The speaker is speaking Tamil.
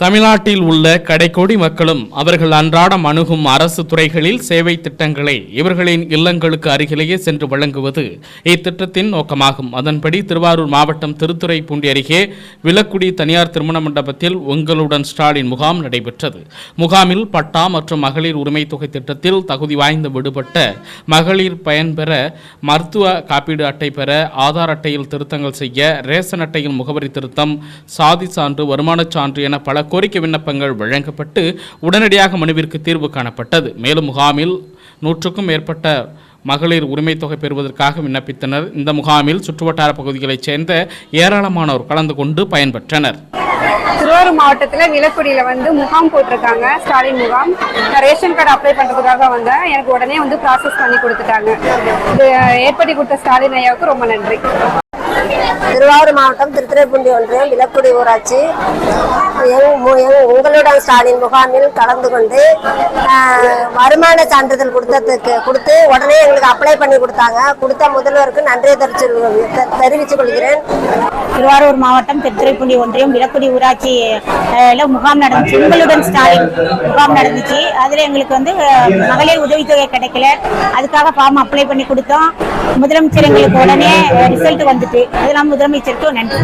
தமிழ்நாட்டில் உள்ள கடைக்கோடி மக்களும் அவர்கள் அன்றாடம் அணுகும் அரசு துறைகளில் சேவை திட்டங்களை இவர்களின் இல்லங்களுக்கு அருகிலேயே சென்று வழங்குவது இத்திட்டத்தின் நோக்கமாகும். அதன்படி திருவாரூர் மாவட்டம் திருத்துறைப்பூண்டி அருகே விலக்குடி தனியார் திருமண மண்டபத்தில் உங்களுடன் ஸ்டாலின் முகாம் நடைபெற்றது. முகாமில் பட்டா மற்றும் மகளிர் உரிமை தொகை திட்டத்தில் தகுதி வாய்ந்த விடுபட்ட மகளிர் பயன்பெற மருத்துவ காப்பீடு அட்டை பெற ஆதார் அட்டையில் திருத்தங்கள் செய்ய ரேஷன் அட்டையில் முகவரி திருத்தம் சாதி சான்று வருமானச் சான்று என பல கோரிக்கை விண்ணப்பங்கள் வழங்கப்பட்டு உடனடியாக மனுவிற்கு தீர்வு காணப்பட்டது. மேலும் முகாமில் நூற்றுக்கும் மேற்பட்ட மகளிர் உரிமை தொகை பெறுவதற்காக விண்ணப்பித்தனர். இந்த முகாமில் சுற்றுவட்டார பகுதிகளைச் சேர்ந்த ஏராளமானோர் கலந்து கொண்டு பயன்பெற்றனர். திருவாரூர் மாவட்டத்தில் விலக்குடியில் வந்து முகாம் போட்டிருக்காங்க. ஸ்டாலின் முகாம். நான் ரேஷன் கார்டு அப்ளை பண்ணுறதுக்காக வந்தேன். எனக்கு உடனே வந்து ப்ராசஸ் பண்ணி கொடுத்துட்டாங்க. இது ஏற்படுத்தி கொடுத்த ஸ்டாலின் ஐயாவுக்கு ரொம்ப நன்றி. திருவாரூர் மாவட்டம் திருத்துறைப்பூண்டி ஒன்றியம் விலக்குடி ஊராட்சி. எங் மு- உங்களுடன் ஸ்டாலின் முகாமில் கலந்து கொண்டு வருமான சான்றிதழ் கொடுத்ததுக்கு கொடுத்து உடனே எங்களுக்கு அப்ளை பண்ணி கொடுத்தாங்க. கொடுத்த முதல்வருக்கு நன்றியை தெரிவிச்சு தெரிவித்துக் கொள்கிறேன். திருவாரூர் மாவட்டம் திருத்துறைப்பூண்டி ஒன்றியம் விளக்குடி ஊராட்சி முகாம் நடந்துச்சு உங்களுடன் ஸ்டாலின் முகாம் நடந்துச்சு. அதுல எங்களுக்கு வந்து மகளிர் உதவித்தொகை கிடைக்கல. அதுக்காக ஃபார்ம் அப்ளை பண்ணி கொடுத்தோம். முதலமைச்சர் எங்களுக்கு உடனே ரிசல்ட் வந்துட்டு. அதெல்லாம் முதலமைச்சருக்கு நன்றி.